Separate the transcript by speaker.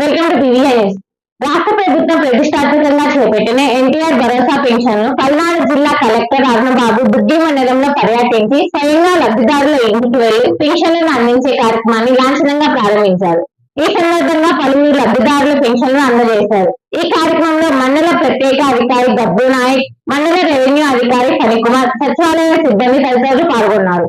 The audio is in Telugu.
Speaker 1: వెల్కమ్ టు రాష్ట్ర ప్రభుత్వం ప్రతిష్టాత్మకంగా చేపట్టిన ఎన్టీఆర్ భరోసా పెన్షన్ను పల్నాడు జిల్లా కలెక్టర్ అరుణబాబు బుద్ధి మండలంలో పర్యటించి స్వయంగా లబ్ధిదారుల ఇంటికి వెళ్ళి పెన్షన్లను అందించే కార్యక్రమాన్ని లాంఛనంగా ప్రారంభించారు. ఈ సందర్భంగా పలువురు లబ్ధిదారులు పెన్షన్లు అందజేశారు. ఈ కార్యక్రమంలో మండల ప్రత్యేక అధికారి గబ్బు నాయక్ మండల రెవెన్యూ అధికారి ఫణికుమార్ సచివాలయ సిబ్బంది తదితరులు పాల్గొన్నారు.